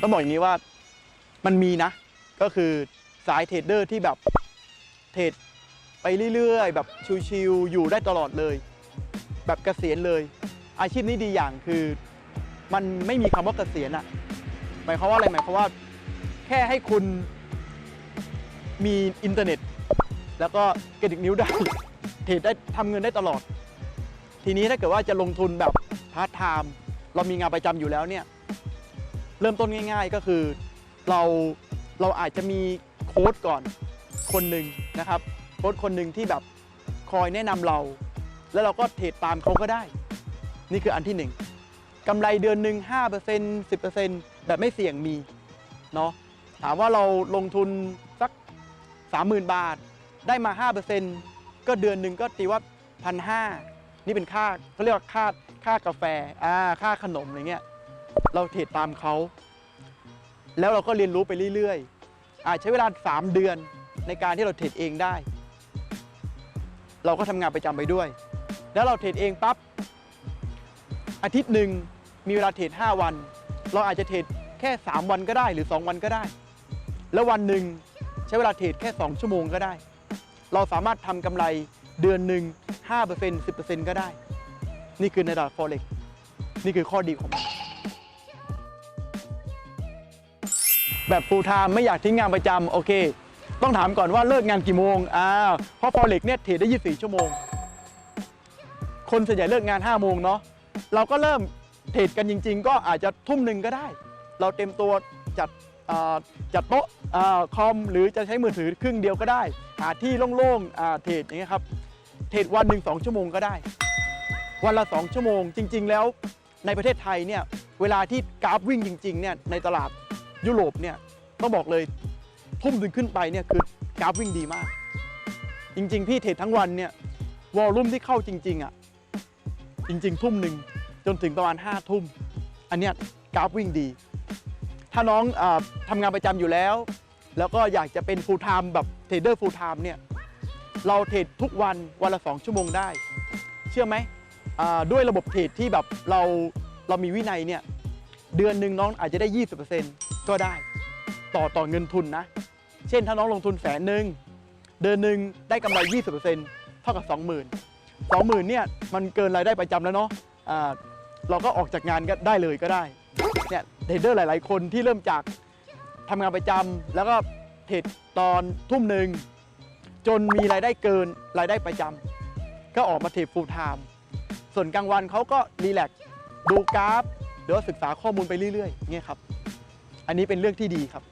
ต้องบอกอย่างนี้ว่ามันมีนะ ก็คือสายเทรดเดอร์ที่แบบเทรดไปเรื่อยๆ แบบชิวๆอยู่ได้ตลอดเลย แบบเกษียณเลย อาชีพนี้ดีอย่างคือ มันไม่มีคำว่าเกษียณอะหมายความว่าอะไรหมายความว่า แค่ให้คุณมีอินเทอร์เน็ต แล้วก็กระดิกนิ้วได้เทรดได้ทำเงินได้ตลอด ทีนี้ถ้าเกิดว่าจะลงทุนแบบพาร์ทไทม์เรามีงานประจำอยู่แล้วเนี่ย เริ่มต้นง่าย ๆ ก็คือเราเราอาจจะมีโค้ดก่อนคนหนึ่งนะครับโค้ดคนหนึ่งที่แบบคอยแนะนำเรา แล้วเราก็เทรดตามเขาก็ได้ นี่คืออันที่หนึ่งกำไรเดือนหนึ่ง5% 10%แบบไม่เสี่ยงมีเนาะถามว่าเราลงทุนสัก 30,000 บาท ได้มา 5%ก็เดือนหนึ่งก็ตีว่าพันห้านี่เป็นค่าเขาเรียกว่าค่าค่ากาแฟอ่าค่าขนมอะไรเงี้ย เราเทรดตามเขา แล้วเราก็เรียนรู้ไปเรื่อยๆอาจใช้เวลา 3 เดือนในการที่เราเทรดเองได้ เราก็ทำงานประจำไปด้วย แล้วเราเทรดเองปั๊บอาทิตย์หนึ่งมีเวลาเทรด5วัน เราอาจจะเทรดแค่ 3 วันก็ได้หรือ 2 วันก็ได้ แล้ววันหนึ่งใช้เวลาเทรดแค่ 2 ชั่วโมงก็ได้ เราสามารถทำกำไรเดือนหนึ่ง5% 10%ก็ได้ นี่คือในตลาด Forex นี่คือข้อดีของมัน แบบ full time ไม่อยากทิ้งงานประจำโอเค ต้องถามก่อนว่าเลิกงานกี่โมงอ่าเพราะ Forex เนี่ยเทรดได้24ชั่วโมง คนส่วนใหญ่เลิกงาน5โมงเนาะเราก็เริ่มเทรดกันจริง ๆ ก็อาจจะทุ่มหนึ่งก็ได้ เราเต็มตัวจัดจัดโต๊ะอคอมหรือจะใช้มือถือครึ่งเดียวก็ได้ หาที่โล่งๆเทรดอย่างเงี้ยครับเทรดวันหนึ่งสองชั่วโมงก็ได้ วันละ 2 ชั่วโมง จริง ๆ แล้วในประเทศไทยเนี่ยเวลาที่กราฟวิ่งจริงๆเนี่ยในตลาด ยุโรปเนี่ยต้องบอกเลยทุ่มหนึ่งขึ้นไปเนี่ยคือกราฟวิ่งดีมาก จริง ๆ พี่เทรดทั้งวันเนี่ยวอลลุ่มที่เข้าจริง ๆอะจริง ๆ ทุ่มหนึ่งจนถึงประมาณ5้าทุ่ม อันเนี้ยกราฟวิ่งดี ถ้าน้องอทำงานประจำอยู่แล้ว แล้วก็อยากจะเป็น full time แบบเทรดเดอร์ full time เนี่ยเราเทรดทุกวันวันละ 2 ชั่วโมงได้ เชื่อไหมด้วยระบบเทรดที่แบบเราเรามีวินัยเนี่ยเดือนหนึ่งน้องอาจจะได้ 20% ก็ได้ ต่อต่อเงินทุนนะ เช่นถ้าน้องลงทุนแสนหนึ่งเดือนหนึ่งได้กำไร 20%เท่ากับ 20,000 20,000เนี่ยมันเกินรายได้ประจำแล้วเนาะอ่าเราก็ออกจากงานก็ได้เลยก็ได้เนี่ยเทรดเดอร์หลาย ๆ คนที่เริ่มจากทำงานประจำแล้วก็เทรดตอนทุ่มหนึ่งจนมีรายได้เกินรายได้ประจำก็ออกมาเทรดฟูลไทม์ส่วนกลางวันเขาก็รีแลกซ์ดูกราฟหรือว่าศึกษาข้อมูลไปเรื่อย ๆเงี้ยครับ อันนี้เป็นเรื่องที่ดีครับ